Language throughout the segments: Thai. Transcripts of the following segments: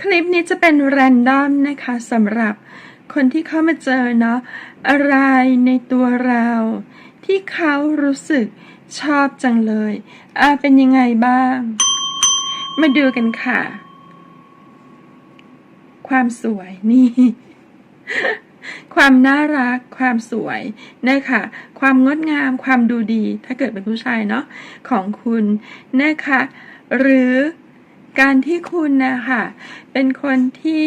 คลิปนี้จะเป็นแรนดอมนะคะสำหรับคนที่เข้ามาเจอเนาะอะไรในตัวเรา ที่เขารู้สึกชอบจังเลยอ่าเป็นยังไงบ้าง มาดูกันค่ะ ความสวยนี่ ความน่ารัก ความสวยนะคะความงดงาม ความดูดี ถ้าเกิดเป็นผู้ชายเนาะของคุณนะคะหรือ การที่คุณนะคะเป็นคนที่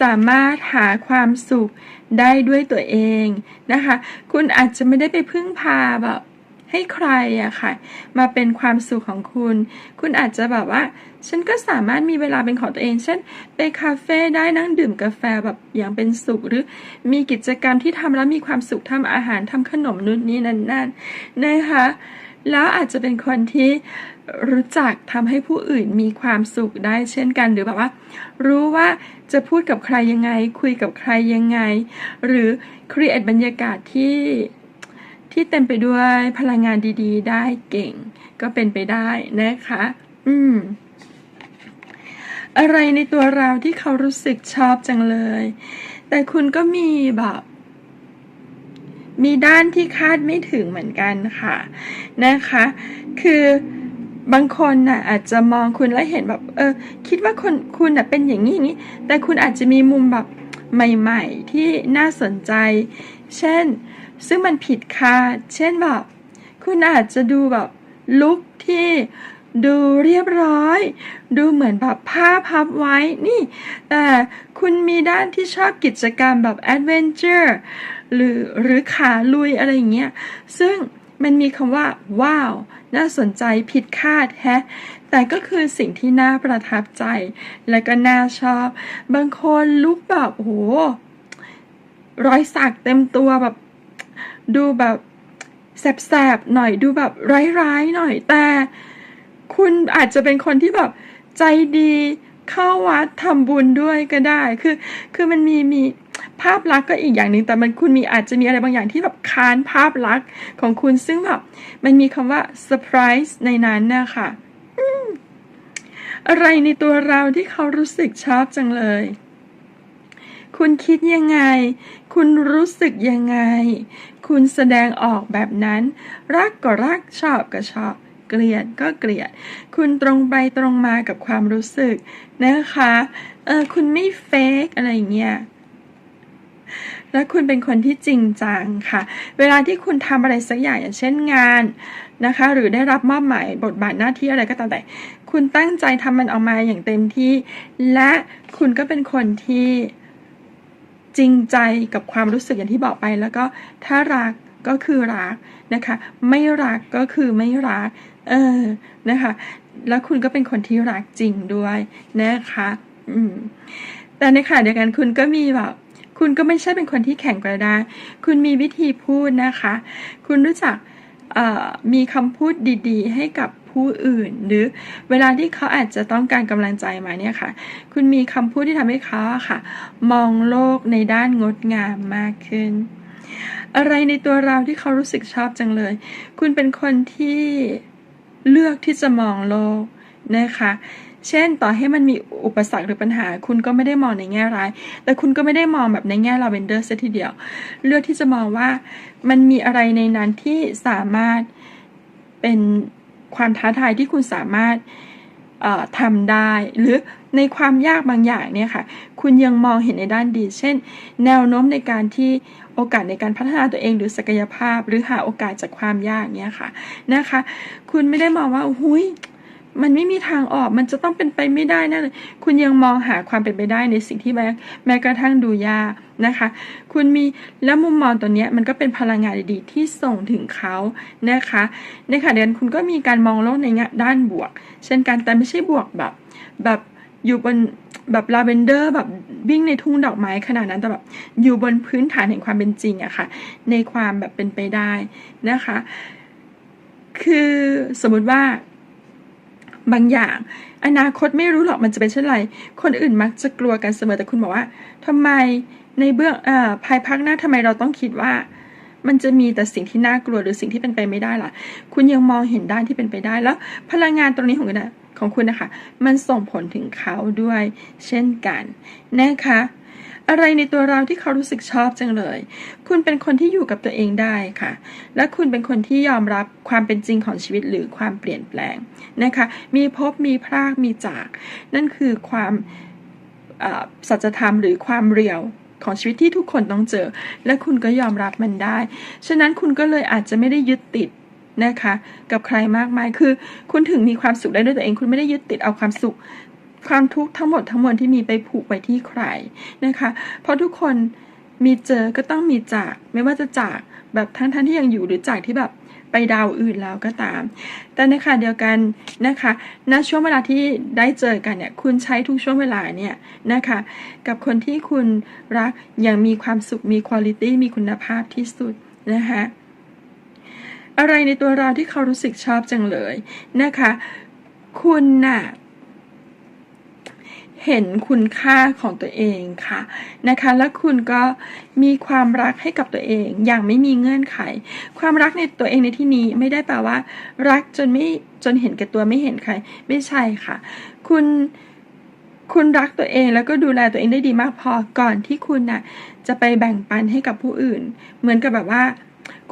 สามารถหาความสุขได้ด้วยตัวเองนะคะ คุณอาจจะไม่ได้ไปพึ่งพาแบบให้ใครอะค่ะ มาเป็นความสุขของคุณ คุณอาจจะแบบว่า ฉันก็สามารถมีเวลาเป็นของตัวเอง เช่น ไปคาเฟ่ได้นั่งดื่มกาแฟแบบอย่างเป็นสุข หรือมีกิจกรรมที่ทำแล้วมีความสุขทำอาหารทำขนมนู่นนี่นั่นนั่นนะคะ แล้วอาจจะเป็นคนที่รู้จักทำให้ผู้อื่นมีความสุขได้เช่นกัน หรือแบบว่า รู้ว่าจะพูดกับใครยังไง คุยกับใครยังไง หรือครีเอทบรรยากาศที่ที่เต็มไปด้วยพลังงานดีๆ ได้เก่ง ก็เป็นไปได้นะคะ อืม อะไรในตัวเราที่เขารู้สึกชอบจังเลย แต่คุณก็มีแบบ มีด้านที่คาดไม่ถึงเหมือนกันค่ะนะคะ คือบางคนน่ะอาจจะมองคุณแล้วเห็นแบบเออคิดว่าคนคุณน่ะเป็นอย่างนี้อย่างนี้ แต่คุณอาจจะมีมุมแบบใหม่ ๆ ที่น่าสนใจ เช่น ซึ่งมันผิดคาด เช่นแบบคุณอาจจะดูแบบลุคที่ดูเรียบร้อย ดูเหมือนแบบผ้าพับไว้นี่ แต่คุณมีด้านที่ชอบกิจกรรมแบบแอดเวนเจอร์ หรือหรือขาลุยอะไรอย่างเงี้ยซึ่งมันมีคำว่า ว้าว น่าสนใจผิดคาดแฮะ แต่ก็คือสิ่งที่น่าประทับใจ และก็น่าชอบ บางคนลุกแบบโหรอยสักเต็มตัวแบบ ดูแบบแสบๆหน่อยดูแบบร้ายๆหน่อยแต่ คุณอาจจะเป็นคนที่แบบใจดีเข้าวัดทำบุญด้วยก็ได้ คือ คือมันมีมี ภาพลักษณ์ก็อีกอย่างหนึ่งแต่มันคุณมีอาจจะมีอะไรบางอย่างที่แบบค้านภาพลักษณ์ของคุณซึ่งแบบมันมีคำว่าเซอร์ไพรส์ในนั้นนะคะอะไรในตัวเราที่เขารู้สึกชอบจังเลย คุณคิดยังไง คุณรู้สึกยังไง คุณแสดงออกแบบนั้น รักก็รักชอบก็ชอบเกลียดก็เกลียด คุณตรงไปตรงมากับความรู้สึกนะคะ เออคุณไม่เฟกอะไรเงี้ย และคุณเป็นคนที่จริงจังค่ะ เวลาที่คุณทำอะไรสักอย่างอย่างเช่นงานนะคะ หรือได้รับมอบหมายบทบาทหน้าที่อะไรก็ตามแต่ คุณตั้งใจทำมันออกมาอย่างเต็มที่ และคุณก็เป็นคนที่จริงใจกับความรู้สึกอย่างที่บอกไป แล้วก็ถ้ารักก็คือรักนะคะ ไม่รักก็คือไม่รัก เออนะคะ แล้วคุณก็เป็นคนที่รักจริงด้วยนะคะ อืมแต่ในขณะเดียวกันคุณก็มีแบบ คุณก็ไม่ใช่เป็นคนที่แข็งกระด้างคุณมีวิธีพูดนะคะ คุณรู้จักมีคำพูดดีๆ ให้กับผู้อื่น หรือเวลาที่เขาอาจจะต้องการกำลังใจมาเนี่ยค่ะ คุณมีคำพูดที่ทำให้เขาค่ะ มองโลกในด้านงดงามมากขึ้น อะไรในตัวเราที่เขารู้สึกชอบจังเลย คุณเป็นคนที่เลือกที่จะมองโลกนะคะ เช่น ต่อให้มันมีอุปสรรคหรือปัญหา คุณก็ไม่ได้มองในแง่ร้าย แต่คุณก็ไม่ได้มองแบบในแง่ลาเวนเดอร์ซะทีเดียว เลือกที่จะมองว่ามันมีอะไรในนั้นที่สามารถเป็นความท้าทายที่คุณสามารถทำได้ หรือในความยากบางอย่างเนี่ยค่ะ คุณยังมองเห็นในด้านดี เช่น แนวโน้มในการที่โอกาสในการพัฒนาตัวเองหรือศักยภาพ หรือหาโอกาสจากความยากเนี่ยค่ะนะคะ คุณไม่ได้มองว่าหุย มันไม่มีทางออก มันจะต้องเป็นไปไม่ได้นะเลย คุณยังมองหาความเป็นไปได้ในสิ่งที่แม้แม้กระทั่งดูยากนะคะ คุณมีแล้วมุมมองตัวเนี้ยมันก็เป็นพลังงานดีๆที่ส่งถึงเขานะคะในขณะเดียวกันคุณก็มีการมองโลกในแง่ด้านบวก เช่นกันแต่ไม่ใช่บวกแบบแบบอยู่บนแบบลาเวนเดอร์แบบวิ่งในทุ่งดอกไม้ขนาดนั้นแต่แบบอยู่บนพื้นฐานแห่งความเป็นจริงอะค่ะ ในความแบบเป็นไปได้นะคะ คือสมมติว่า บางอย่าง อนาคตไม่รู้หรอกมันจะเป็นเช่นไร คนอื่นมักจะกลัวกันเสมอแต่คุณบอกว่าทำไมในเบื้องอภายภาคหน้าทำไมเราต้องคิดว่า มันจะมีแต่สิ่งที่น่ากลัวหรือสิ่งที่เป็นไปไม่ได้ล่ะ คุณยังมองเห็นด้านที่เป็นไปได้แล้ว พลังงานตรงนี้ของคุณนะของคุณนะคะ มันส่งผลถึงเขาด้วยเช่นกันนะคะ อะไรในตัวเราที่เขารู้สึกชอบจังเลย คุณเป็นคนที่อยู่กับตัวเองได้ค่ะ และคุณเป็นคนที่ยอมรับความเป็นจริงของชีวิตหรือความเปลี่ยนแปลงนะคะ มีพบมีพรากมีจาก นั่นคือความสัจธรรมหรือความเรียวของชีวิตที่ทุกคนต้องเจอ และคุณก็ยอมรับมันได้ ฉะนั้นคุณก็เลยอาจจะไม่ได้ยึดติดนะคะ กับใครมากมาย คือ คุณถึงมีความสุขได้ด้วยตัวเอง คุณไม่ได้ยึดติดเอาความสุข ความทุกข์ทั้งหมดทั้งมวลที่มีไปผูกไว้ที่ใครนะคะ เพราะทุกคนมีเจอก็ต้องมีจาก ไม่ว่าจะจากแบบทั้งท่านที่ยังอยู่หรือจากที่แบบไปดาวอื่นแล้วก็ตาม แต่ในขณะเดียวกันนะคะณช่วงเวลาที่ได้เจอกันเนี่ยคุณใช้ทุกช่วงเวลาเนี่ยนะคะ กับคนที่คุณรักอย่างมีความสุขมีคุณภาพมีคุณภาพที่สุดนะคะอะไรในตัวเราที่เขารู้สึกชอบจังเลยนะคะ คุณน่ะ เห็นคุณค่าของตัวเองค่ะนะคะ และคุณก็มีความรักให้กับตัวเอง อย่างไม่มีเงื่อนไข ความรักในตัวเองในที่นี้ไม่ได้แปลว่า รักจนไม่จนเห็นแก่ตัวไม่เห็นใคร ไม่ใช่ค่ะ คุณคุณรักตัวเองแล้วก็ดูแลตัวเองได้ดีมากพอก่อนที่คุณน่ะจะไปแบ่งปันให้กับผู้อื่น เหมือนกับแบบว่า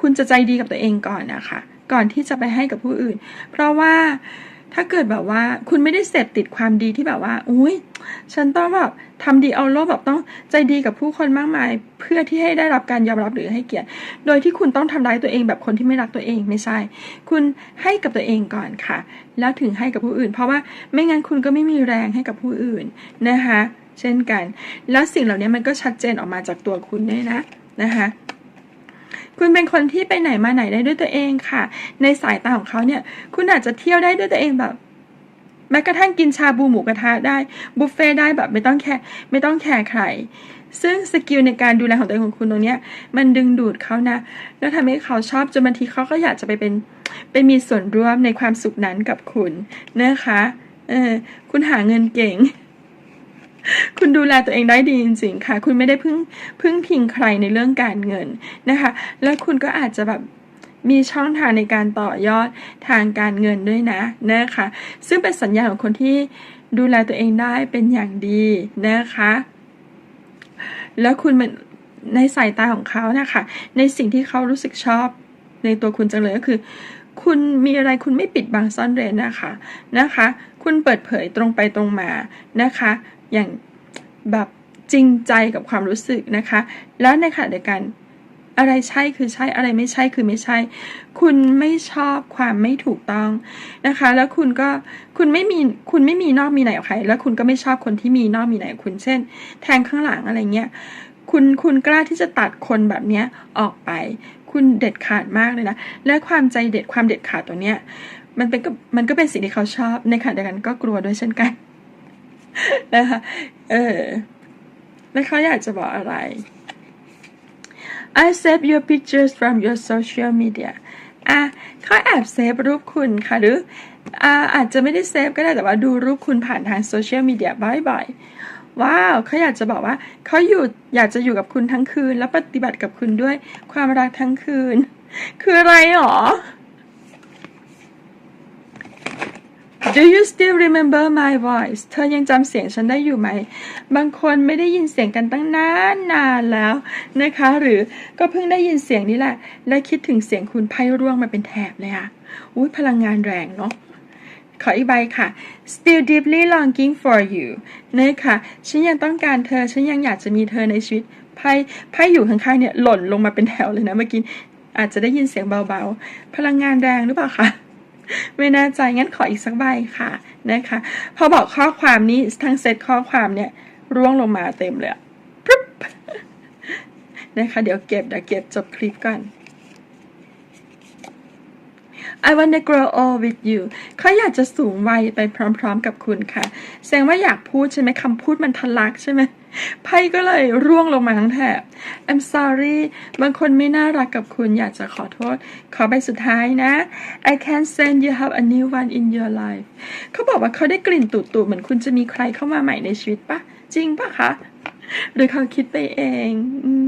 คุณจะใจดีกับตัวเองก่อนนะคะ ก่อนที่จะไปให้กับผู้อื่น เพราะว่า ถ้าเกิดแบบว่าคุณไม่ได้เสพติดความดีที่แบบว่า อุ้ยฉันต้องแบบทำดีเอาโลกแบบต้องใจดีกับผู้คนมากมาย เพื่อที่ให้ได้รับการยอมรับหรือให้เกียรติ โดยที่คุณต้องทำร้ายตัวเองแบบคนที่ไม่รักตัวเองไม่ใช่ คุณให้กับตัวเองก่อนค่ะ แล้วถึงให้กับผู้อื่น เพราะว่าไม่งั้นคุณก็ไม่มีแรงให้กับผู้อื่นนะคะ เช่นกัน แล้วสิ่งเหล่านี้มันก็ชัดเจนออกมาจากตัวคุณด้วยนะนะคะ คุณเป็นคนที่ไปไหนมาไหนได้ด้วยตัวเองค่ะ ในสายตาของเขาเนี่ย คุณอาจจะเที่ยวได้ด้วยตัวเองแบบแม้กระทั่งกินชาบูหมูกระทะได้บุฟเฟ่ได้แบบไม่ต้องแคร์ไม่ต้องแคร์ใคร ซึ่งสกิลในการดูแลของตัวเองของคุณตรงเนี้ย มันดึงดูดเขานะ แล้วทำให้เขาชอบจนบางทีเขาก็อยากจะไปเป็นไปมีส่วนร่วมในความสุขนั้นกับคุณนะคะเออคุณหาเงินเก่ง คุณดูแลตัวเองได้ดีจริงๆค่ะ คุณไม่ได้พึ่งพึ่งพิงใครในเรื่องการเงินนะคะ แล้วคุณก็อาจจะแบบมีช่องทางในการต่อยอดทางการเงินด้วยนะนะคะ ซึ่งเป็นสัญญาณของคนที่ดูแลตัวเองได้เป็นอย่างดีนะคะ แล้วคุณมันในสายตาของเขานะคะ ในสิ่งที่เขารู้สึกชอบในตัวคุณจังเลยก็คือ คุณมีอะไรคุณไม่ปิดบังซ่อนเร้นนะคะนะคะ คุณเปิดเผยตรงไปตรงมานะคะ อย่างแบบจริงใจกับความรู้สึกนะคะ แล้วในขณะเดียวกันอะไรใช่คือใช่อะไรไม่ใช่คือไม่ใช่ คุณไม่ชอบความไม่ถูกต้องนะคะ แล้วคุณก็คุณไม่มีคุณไม่มีนอกมีไหนกับใคร แล้วคุณก็ไม่ชอบคนที่มีนอกมีไหนกับคุณเช่น แทงข้างหลังอะไรเงี้ยคุณคุณกล้าที่จะตัดคนแบบเนี้ยออกไป คุณเด็ดขาดมากเลยนะและความใจเด็ดความเด็ดขาดตัวเนี้ยมันเป็นมันก็เป็นสิ่งที่เขาชอบในขณะเดียวกันก็กลัวด้วยเช่นกัน นะคะเออแล้วเขาอยากจะบอกอะไร I save your pictures from your social media อะเขาแอบเซฟรูปคุณค่ะหรืออ่าอาจจะไม่ได้เซฟก็ได้แต่ว่าดูรูปคุณผ่านทางโซเชียลมีเดียบ่อยๆ ว้าวเขาอยากจะบอกว่าเขาอยู่อยากจะอยู่กับคุณทั้งคืน และปฏิบัติกับคุณด้วยความรักทั้งคืน คืออะไรหรอ Do you still remember my voice เธอยังจำเสียงฉันได้อยู่ไหม บางคนไม่ได้ยินเสียงกันตั้งนานนานแล้วนะคะ หรือก็เพิ่งได้ยินเสียงนี้แหละ และคิดถึงเสียงคุณไพ่ร่วงมาเป็นแถบเลยค่ะอุ้ยพลังงานแรงเนาะขออีกใบค่ะ still deeply longing for you นะคะฉันยังต้องการเธอ ฉันยังอยากจะมีเธอในชีวิต ไพ่ไพ่อยู่ข้างๆเนี่ยหล่นลงมาเป็นแถวเลยนะเมื่อกี้อาจจะได้ยินเสียงเบาๆ พลังงานแรงหรือเปล่าคะ ไม่แน่ใจงั้นขออีกสักใบค่ะนะคะ พอบอกข้อความนี้ทั้งเซตข้อความเนี่ยร่วงลงมาเต็มเลยปึ๊บนะคะเดี๋ยวเก็บเดี๋ยวเก็บจบคลิปก่อน I wanna grow old with you เขาอยากจะสูงวัยไปพร้อมๆกับคุณค่ะ แสดงว่าอยากพูดใช่ไหมคำพูดมันทะลักใช่ไหมไพ่ก็เลยร่วงลงมาทั้งแถบ I'm sorry บางคนไม่น่ารักกับคุณอยากจะขอโทษ ขอใบสุดท้ายนะ I can sense you have a new one in your life เขาบอกว่าเขาได้กลิ่นตู่ๆเหมือนคุณจะมีใครเข้ามาใหม่ในชีวิตปะจริงปะคะ หรือเขาคิดไปเอง อืม